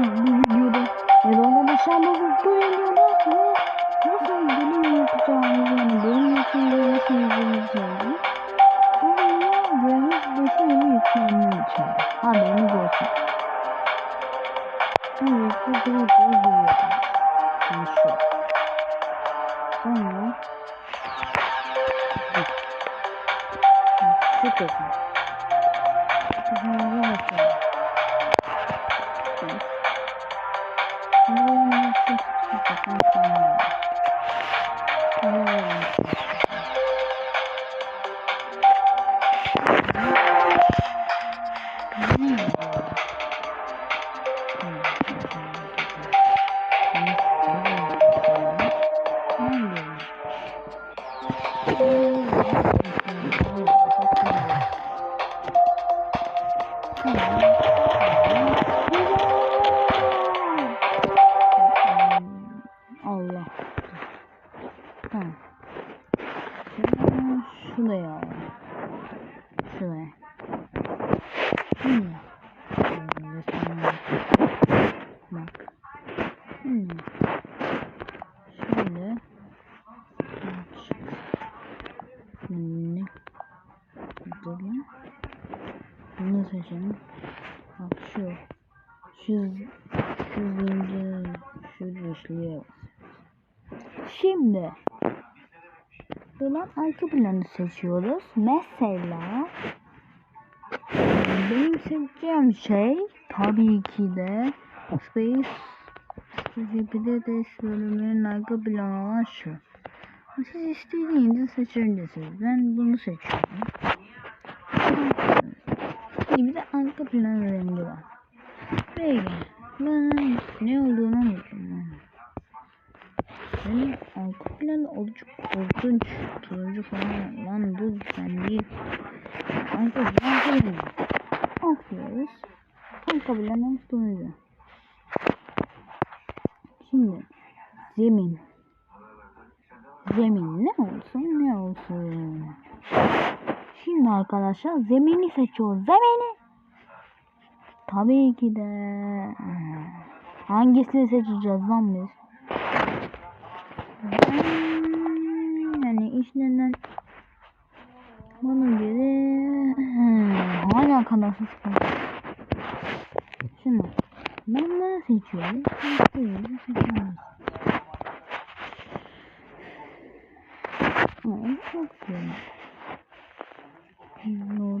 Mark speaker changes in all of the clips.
Speaker 1: siz bu videoda ya da ondan aşağıda bu videoda nasıl bölüm yapacağımızı yani bölüm yapımda nasıl yapacağımızı bu videoda görmek ve yeni yükselmeyi için haberiniz olsun. Şimdi bu direkt uyguluyorum. Şimdi şu. Sonra şu kısmı. Hı. Thank you. Zincir şu dişliye bas. Şimdi Buradan arka planı seçiyoruz. Mesela benim seçeceğim şey tabii ki de Space GP'de de bölümünün arka planı olan şu. Siz istediğinizi seçebilirsiniz. Ben bunu seçiyorum. Bir de arka plan rengi var. Böyle. Ben ne olduğunu unuttum. Benim arka plan oldukça korkunç. Turuncu falan. Lan dur sen değil. Arka plan turuncu. Okuyoruz. Arka planım turuncu. Şimdi zemin. Zemin ne olsun ne olsun. Şimdi arkadaşlar zemini seçiyoruz. Zemini. Tabii ki de. Hangisini seçeceğiz lan biz? Yani işlerinden bana göre hala kanarsız kaldı. Şunu ben bunu seçiyorum. Sen bunu seçiyorsun. Ama çok güzel. No,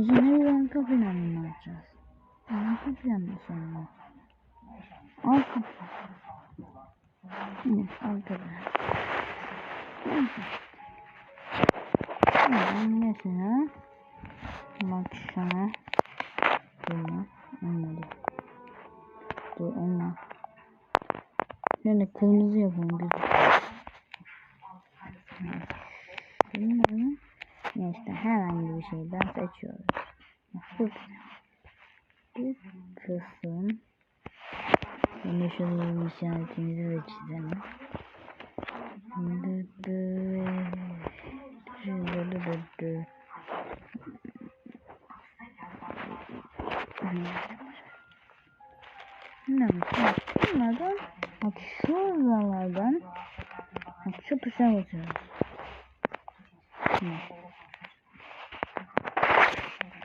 Speaker 1: E şimdi bir arka planını yapacağız. Arka planı sonra. Arka plan. Yine arka plan. Şimdi mesela bak şuna bunu olmadı. Dur olma. Yani kırmızı yapalım güzel. Bunları işte herhangi bir şeyden seçiyoruz. Bu, bu kısım bir işaretimizi de çizelim. Bunlardan, bak şuralardan bak şu tuşa basıyoruz. Hı.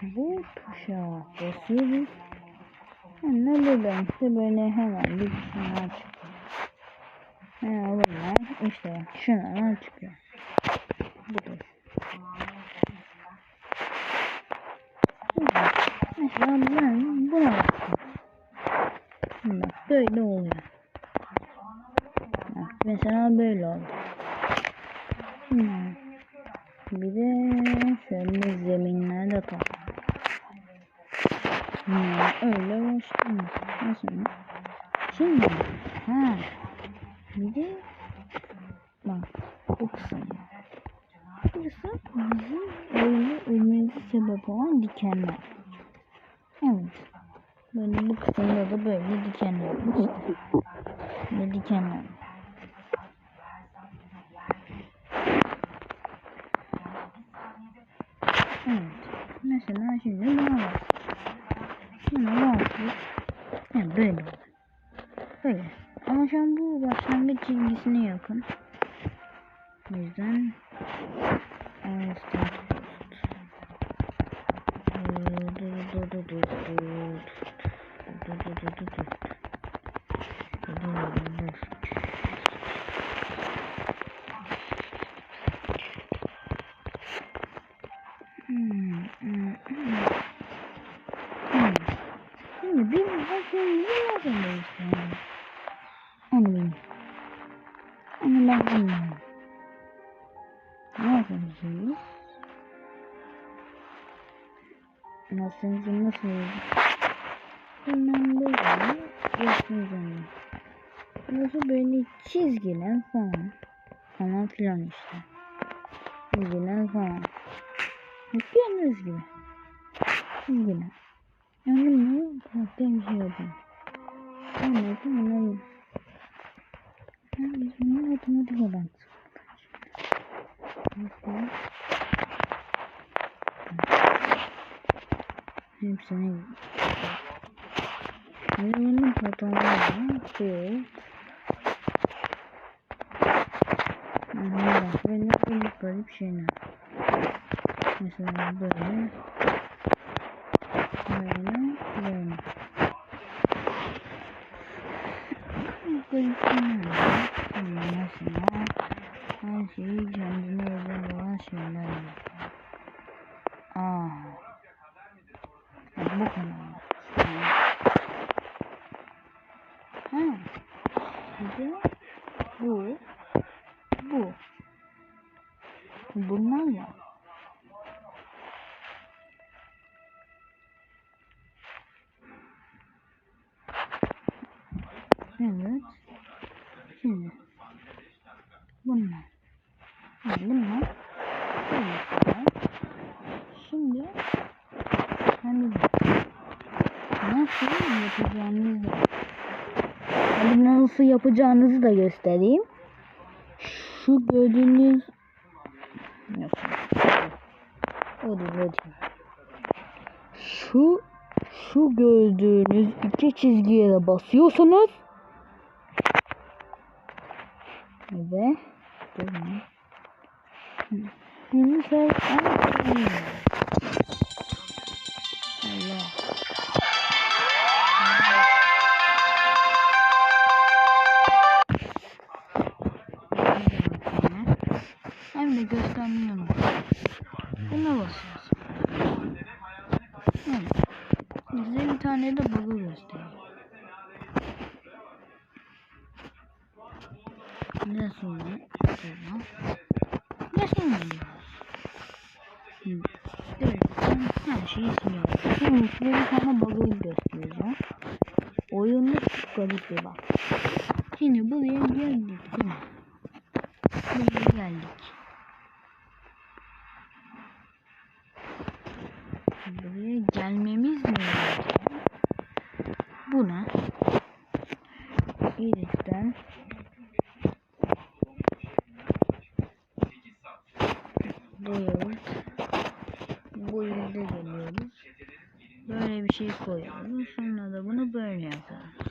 Speaker 1: Bu tuşa basıyoruz. Ne buradan işte böyle hemen bir şunlar çıkıyor. Hemen bunlar işte şunlar çıkıyor. Budur. Mesela ben buna baktım. Bak böyle oluyor. Bak mesela böyle oldu. Hmm. Bir de şöyle zeminlerde topla. Hmm, öyle başlamış. Nasıl? Şimdi ha bir de bak bu kısım. Burası bizim öyle ölmemize sebep olan dikenler. Evet. Böyle bu kısımda da böyle dikenler var dikenler var. Evet. Mesela şimdi buna bak. Yapıyor? Yani böyle olur. Böyle. Ama şu an bu başlangıç çizgisine yakın. O yüzden Einstein Hmm, hmm, hmm. Hmm. Şimdi ne yapalım işte. Onu bilmiyorum. Onu ben bilmiyorum. Ne yapacağız? Nasıl nasıl Hemen böyle yapacağım. Burası böyle çizgiler falan. Falan filan işte. Çizgiler falan. Gördüğünüz gibi. Çizgiler. Yani bunu farklı bir şey yapalım. Anladım anladım. Yani biz bunu otomatik olarak Bakın. Hepsini Şimdi bunun fotoğrafı bu. Aha bak böyle böyle garip şeyler. Mesela böyle. Böyle böyle. Garip şeyler var. Mesela her şeyi kendine özel olan şeyler. Aa. Bu kadar. Ha. Bir Bunlar. Bunlar. Bunlar. Şimdi. Hani nasıl yapacağınızı Hani nasıl yapacağınızı da göstereyim. Şu gördüğünüz Yok. O değil. Şu şu gördüğünüz iki çizgiye de basıyorsunuz. Ve durun. Şimdi sen Allah. Sonra diyoruz? Hı. Evet. Her şeyi siliyorum. Şimdi size bir tane bug'ı göstereceğim. Oyunu çok garip bir bak. Şimdi buraya geldik değil mi? Buraya geldik. Buraya gelmemiz mi gerekiyor? Buna Edit'ten Build Build'e geliyoruz. Böyle bir şey koyuyoruz. Sonra da bunu böyle yapıyoruz.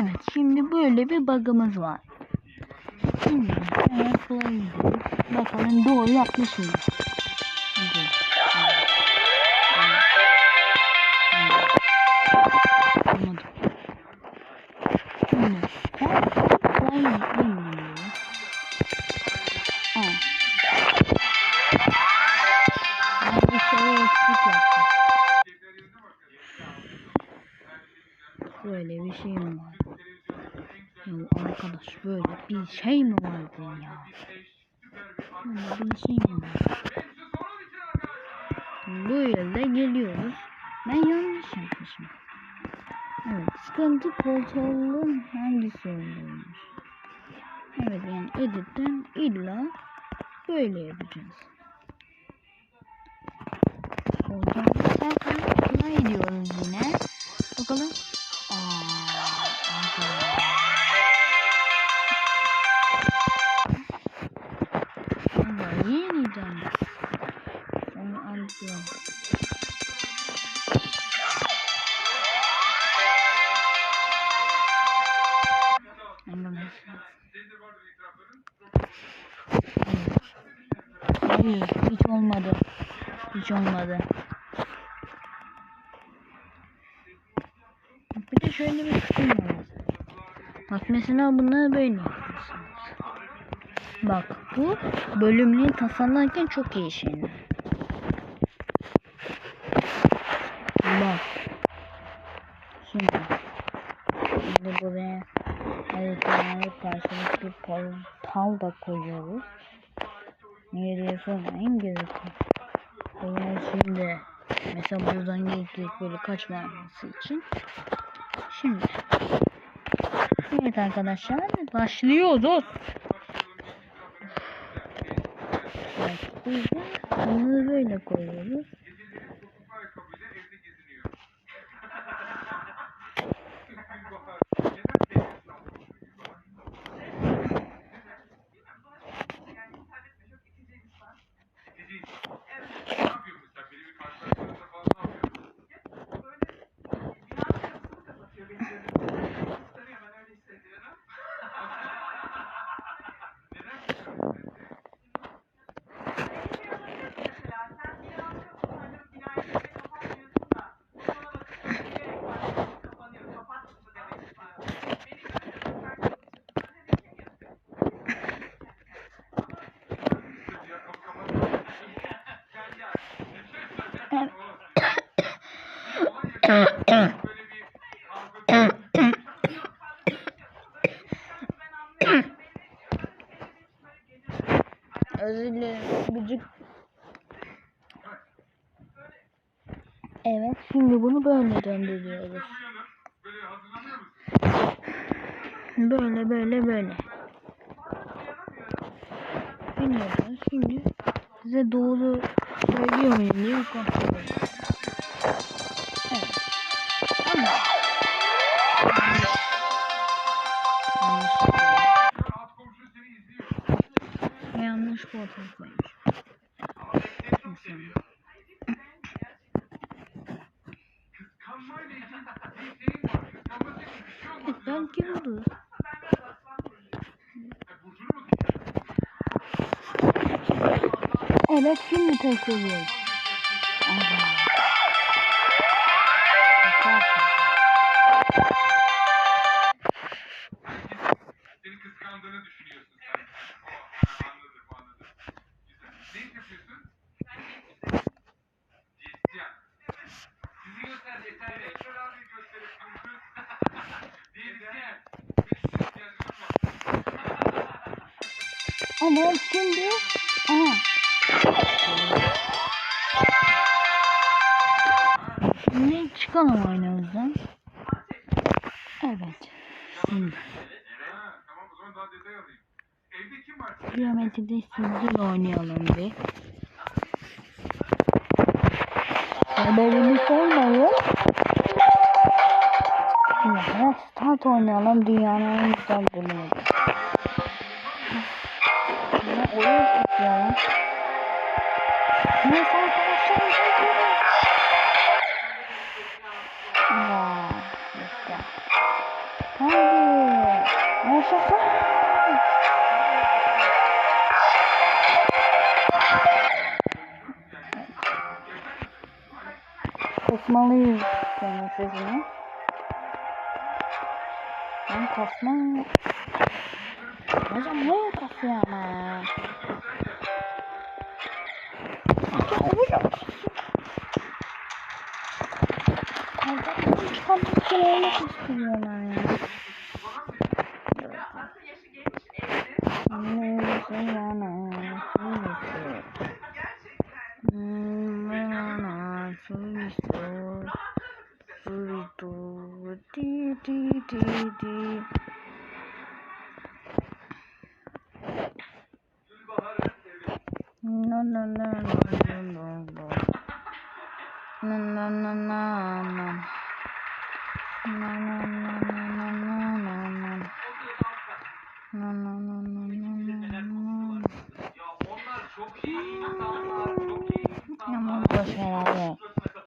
Speaker 1: Evet şimdi böyle bir bug'ımız var. Şimdi gidiyoruz. Bakalım doğru yapmış mıyız? Böyle bir şey mi var? Ya arkadaş böyle bir şey mi vardı ya? Böyle bir şey mi var? Böyle geliyoruz. Ben yanlış yapmışım. Evet sıkıntı portalın hangisi olduğuymuş. Evet yani editten illa böyle yapacağız. Portalda zaten kolay ediyoruz yine. Bakalım. Olmadı. Bir de şöyle bir kısım var. Bak mesela bunları böyle yapıyorsunuz. Bak bu bölümleri tasarlarken çok iyi şeyler. Bak. Şimdi. Şimdi buraya haritalara karşılık bir portal da koyuyoruz. Nereye sormayın gerekiyor. O zaman şimdi mesela buradan geçtik böyle kaçmaması için. Şimdi. Evet arkadaşlar başlıyoruz. Evet, böyle koyuyoruz. Özür dilerim. Gıcık. Evet şimdi bunu böyle döndürüyoruz. Böyle böyle böyle. Biliyorsunuz şimdi size doğru söylüyor muyum diye edin. Mesela. Evet belki budur. Evet şimdi test
Speaker 2: Ne yapıyorsun? Diyetisyen. Sizi göster yeter. Şöyle abi gösterip dursun. Diyetisyen.
Speaker 1: Ama şimdi aha. Şimdi çıkalım oynamızdan. Evet. Şimdi
Speaker 2: Ha, tamam o zaman daha detay alayım. Evde
Speaker 1: geometride sizle oynayalım bir. Haberimiz hemen start oynayalım dünyanın en güzel bölümü. Kısmalıyız senin sesini. Ben kasma. Hocam ne kasıyor ama ya? Hocam. Hocam çıkartmak için öyle kastırıyorlar ya. Neyse
Speaker 2: for. Dee
Speaker 1: dee dee dee dee.